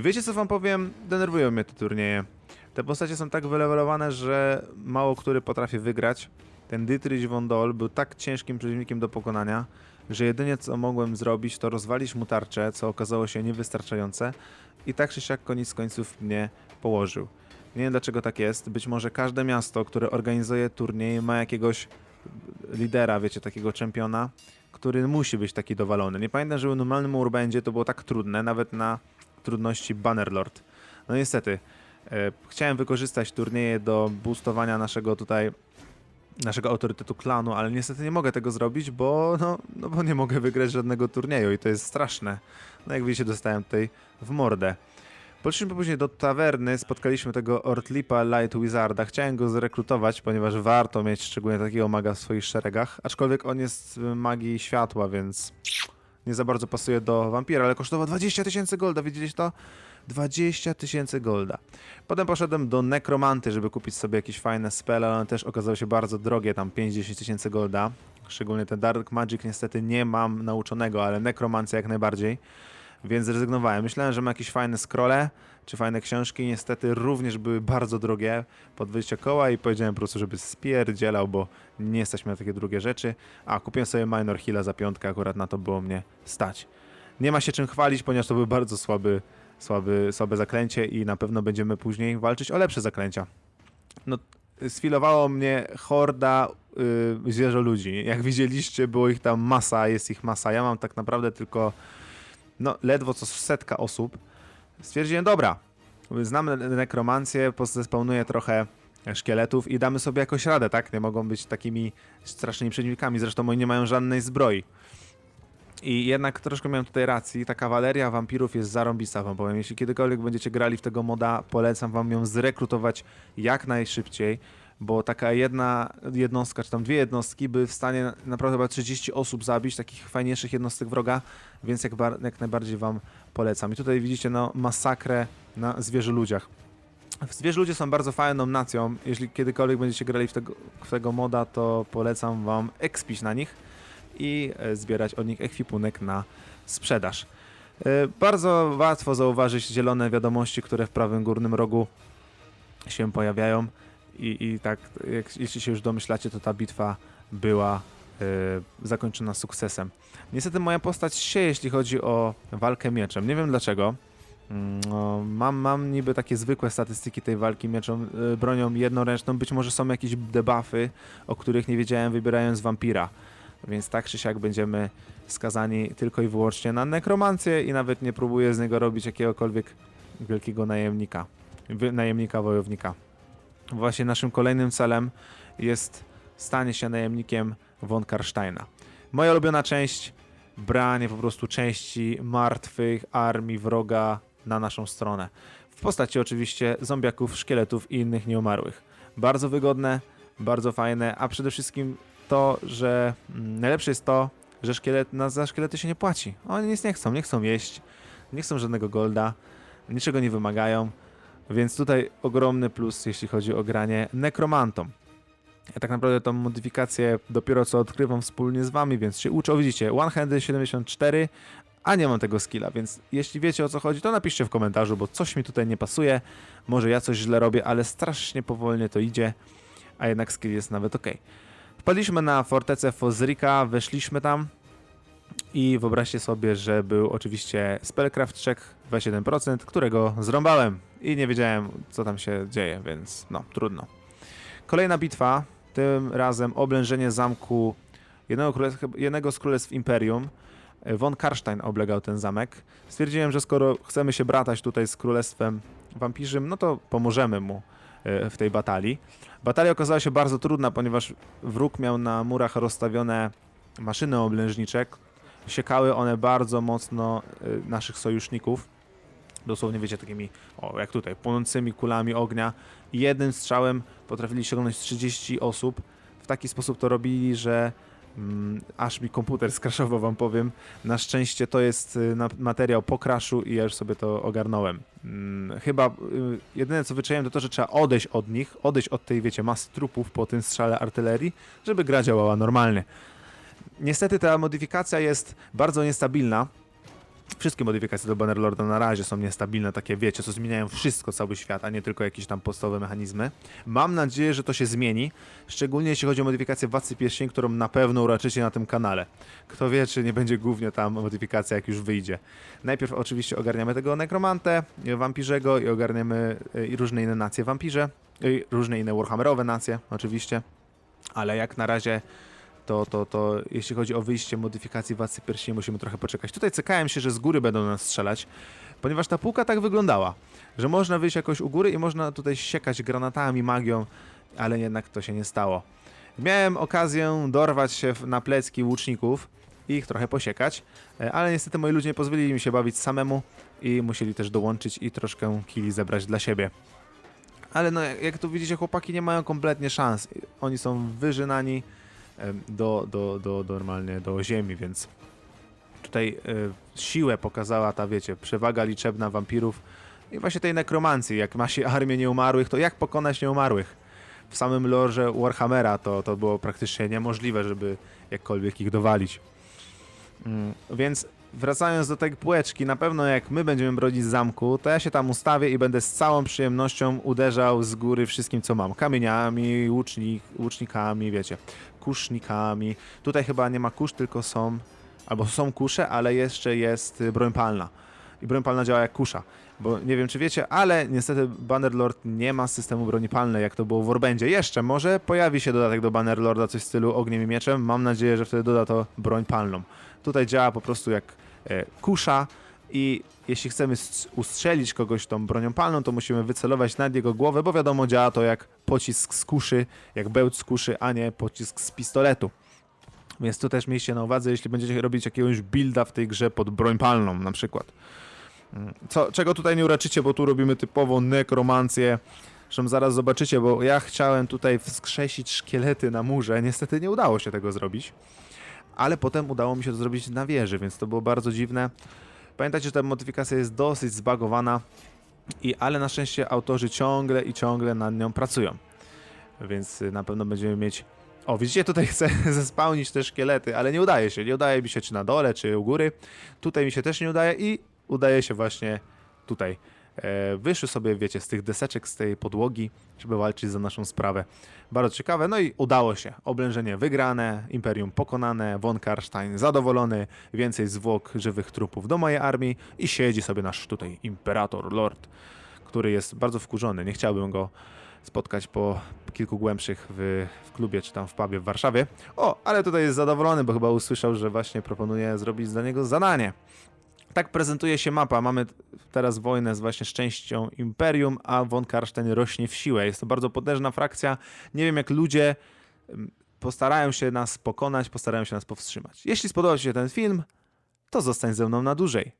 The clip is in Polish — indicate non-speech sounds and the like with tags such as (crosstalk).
Wiecie co wam powiem? Denerwują mnie te turnieje. Te postacie są tak wylewelowane, że mało który potrafi wygrać. Ten Dietrich von Doll był tak ciężkim przeciwnikiem do pokonania, że jedynie co mogłem zrobić to rozwalić mu tarczę, co okazało się niewystarczające i tak czy siak koniec końców mnie położył. Nie wiem dlaczego tak jest. Być może każde miasto, które organizuje turniej ma jakiegoś lidera, wiecie, takiego czempiona, który musi być taki dowalony. Nie pamiętam, żeby w normalnym urbędzie to było tak trudne, nawet na trudności Bannerlord. No niestety, e, chciałem wykorzystać turnieje do boostowania naszego tutaj naszego autorytetu klanu, ale niestety nie mogę tego zrobić, bo no, no bo nie mogę wygrać żadnego turnieju i to jest straszne. No jak widzicie, dostałem tutaj w mordę. Poszliśmy później do tawerny, spotkaliśmy tego Ortlipa Light Wizarda. Chciałem go zrekrutować, ponieważ warto mieć szczególnie takiego maga w swoich szeregach, aczkolwiek on jest magii światła, więc nie za bardzo pasuje do wampira, ale kosztował 20 tysięcy golda, widzieliście to? 20 tysięcy golda. Potem poszedłem do nekromanty, żeby kupić sobie jakieś fajne spele, ale one też okazały się bardzo drogie, tam 5-10 tysięcy golda. Szczególnie ten Dark Magic niestety nie mam nauczonego, ale nekromancja jak najbardziej. Więc zrezygnowałem. Myślałem, że mam jakieś fajne scrolle, czy fajne książki. Niestety również były bardzo drogie, po 20 koła i powiedziałem po prostu, żeby spierdzielał, bo nie mnie na takie drugie rzeczy. A, kupiłem sobie Minor Hilla za piątkę, akurat na to było mnie stać. Nie ma się czym chwalić, ponieważ to był bardzo słaby, słaby, słabe zaklęcie i na pewno będziemy później walczyć o lepsze zaklęcia. No, sfilowało mnie horda yy, zwierzoludzi. Jak widzieliście, było ich tam masa, jest ich masa. Ja mam tak naprawdę tylko no, ledwo co setka osób. Stwierdziłem, dobra, znamy nekromancję, zespawnuję trochę szkieletów i damy sobie jakoś radę, tak? Nie mogą być takimi strasznymi przeciwnikami, zresztą oni nie mają żadnej zbroi. I jednak troszkę miałem tutaj racji, ta kawaleria wampirów jest zarąbista, wam powiem. Jeśli kiedykolwiek będziecie grali w tego moda, polecam wam ją zrekrutować jak najszybciej, bo taka jedna jednostka, czy tam dwie jednostki by w stanie naprawdę chyba 30 osób zabić, takich fajniejszych jednostek wroga, więc jak, bar- jak najbardziej wam polecam. I tutaj widzicie no masakrę na zwierzoludziach. Zwierzoludzie są bardzo fajną nacją. Jeśli kiedykolwiek będziecie grali w tego, w tego moda, to polecam wam expić na nich i e, zbierać od nich ekwipunek na sprzedaż. E, Bardzo łatwo zauważyć zielone wiadomości, które w prawym górnym rogu się pojawiają. I, i tak, jak, jeśli się już domyślacie, to ta bitwa była e, zakończona sukcesem. Niestety moja postać się, jeśli chodzi o walkę mieczem. Nie wiem dlaczego. Mm, No, mam, mam niby takie zwykłe statystyki tej walki mieczem, e, bronią jednoręczną. Być może są jakieś debuffy, o których nie wiedziałem wybierając wampira. Więc tak czy siak będziemy skazani tylko i wyłącznie na nekromancję i nawet nie próbuję z niego robić jakiegokolwiek wielkiego najemnika, najemnika wojownika. Właśnie naszym kolejnym celem jest stanie się najemnikiem von Karsteina. Moja ulubiona część, branie po prostu części martwych armii wroga na naszą stronę. W postaci oczywiście zombiaków, szkieletów i innych nieumarłych. Bardzo wygodne, bardzo fajne, a przede wszystkim to, że mm, najlepsze jest to, że szkielet, na, za szkielety się nie płaci. Oni nic nie chcą, nie chcą jeść, nie chcą żadnego golda, niczego nie wymagają, więc tutaj ogromny plus, jeśli chodzi o granie nekromantom. Ja tak naprawdę tą modyfikację dopiero co odkrywam wspólnie z wami, więc się uczę. Widzicie, One Handy 74, a nie mam tego skilla, więc jeśli wiecie o co chodzi, to napiszcie w komentarzu, bo coś mi tutaj nie pasuje. Może ja coś źle robię, ale strasznie powolnie to idzie, a jednak skill jest nawet ok. Wpadliśmy na fortecę Fozrika, weszliśmy tam i wyobraźcie sobie, że był oczywiście spellcraft check 21%, którego zrąbałem i nie wiedziałem co tam się dzieje, więc no, trudno. Kolejna bitwa, tym razem oblężenie zamku jednego, jednego z królestw Imperium. Von Karstein oblegał ten zamek. Stwierdziłem, że skoro chcemy się bratać tutaj z królestwem wampirzym, no to pomożemy mu e, w tej batalii. Batalia okazała się bardzo trudna, ponieważ wróg miał na murach rozstawione maszyny oblężnicze. Siekały one bardzo mocno y, naszych sojuszników. Dosłownie, wiecie, takimi, o, jak tutaj, płonącymi kulami ognia. Jednym strzałem potrafili ściągnąć 30 osób. W taki sposób to robili, że mm, aż mi komputer skraszował, wam powiem. Na szczęście to jest y, materiał po crashu i ja już sobie to ogarnąłem. Mm, chyba y, jedyne co wyczaiłem to to, że trzeba odejść od nich, odejść od tej, wiecie, masy trupów po tym strzale artylerii, żeby gra działała normalnie. Niestety ta modyfikacja jest bardzo niestabilna Wszystkie modyfikacje do Bannerlorda na razie są niestabilne, takie wiecie, co zmieniają wszystko, cały świat, a nie tylko jakieś tam podstawowe mechanizmy. Mam nadzieję, że to się zmieni, szczególnie jeśli chodzi o modyfikację Władcy Pierścieni, którą na pewno uraczycie na tym kanale. Kto wie, czy nie będzie głównie tam modyfikacja, jak już wyjdzie. Najpierw oczywiście ogarniamy tego nekromantę, wampirzego i ogarniemy e, i różne inne nacje wampirze, różne inne warhammerowe nacje, oczywiście. Ale jak na razie to, to, to jeśli chodzi o wyjście modyfikacji Pierścieni, musimy trochę poczekać. Tutaj cykałem się, że z góry będą nas strzelać, ponieważ ta półka tak wyglądała, że można wyjść jakoś u góry i można tutaj siekać granatami, magią, ale jednak to się nie stało. Miałem okazję dorwać się na plecki łuczników i ich trochę posiekać, e, ale niestety moi ludzie nie pozwolili mi się bawić samemu i musieli też dołączyć i troszkę kili zebrać dla siebie. Ale no, jak tu widzicie, chłopaki nie mają kompletnie szans. Oni są wyżynani do, do, do, do normalnie do ziemi, więc tutaj e, siłę pokazała ta, wiecie, przewaga liczebna wampirów i właśnie tej nekromancji. Jak ma się (laughs) armię nieumarłych, to jak pokonać nieumarłych? W samym lorze Warhammera to, to było praktycznie niemożliwe, żeby jakkolwiek ich dowalić. Mm, więc wracając do tej półeczki, na pewno jak my będziemy bronić zamku, to ja się tam ustawię i będę z całą przyjemnością uderzał z góry wszystkim, co mam. Kamieniami, łucznik, łucznikami, wiecie, kusznikami. Tutaj chyba nie ma kusz, tylko są, albo są kusze, ale jeszcze jest broń palna. I broń palna działa jak kusza. Bo nie wiem, czy wiecie, ale niestety Bannerlord nie ma systemu broni palnej, jak to było w Warbędzie. Jeszcze może pojawi się dodatek do Bannerlorda, coś w stylu ogniem i mieczem. Mam nadzieję, że wtedy doda to broń palną. Tutaj działa po prostu jak e, kusza i jeśli chcemy ustrzelić kogoś tą bronią palną, to musimy wycelować nad jego głowę, bo wiadomo, działa to jak pocisk z kuszy, jak bełt z kuszy, a nie pocisk z pistoletu. Więc tu też miejcie na uwadze, jeśli będziecie robić jakiegoś builda w tej grze pod broń palną na przykład. Mm, Co, czego tutaj nie uraczycie, bo tu robimy typową nekromancję. Zresztą zaraz zobaczycie, bo ja chciałem tutaj wskrzesić szkielety na murze. Niestety nie udało się tego zrobić. Ale potem udało mi się to zrobić na wieży, więc to było bardzo dziwne. Pamiętajcie, że ta modyfikacja jest dosyć zbagowana, i, ale na szczęście autorzy ciągle i ciągle nad nią pracują. Więc y, na pewno będziemy mieć. O, widzicie, tutaj chcę (laughs) zespałnić te szkielety, ale nie udaje się. Nie udaje mi się czy na dole, czy u góry. Tutaj mi się też nie udaje i udaje się właśnie tutaj. E, wyszły sobie, wiecie, z tych deseczek, z tej podłogi, żeby walczyć za naszą sprawę. Bardzo ciekawe. No i udało się. Oblężenie wygrane, Imperium pokonane, von Karstein zadowolony, więcej zwłok żywych trupów do mojej armii i siedzi sobie nasz tutaj Imperator, Lord, który jest bardzo wkurzony. Nie chciałbym go spotkać po kilku głębszych w, w klubie czy tam w pubie w Warszawie. O, ale tutaj jest zadowolony, bo chyba usłyszał, że właśnie proponuję zrobić dla niego zadanie. Tak prezentuje się mapa. Mamy teraz wojnę z właśnie z częścią Imperium, a von Karstein rośnie w siłę. Jest to bardzo potężna frakcja. Nie wiem jak ludzie ym, postarają się nas pokonać, postarają się nas powstrzymać. Jeśli spodobał Ci się ten film, to zostań ze mną na dłużej.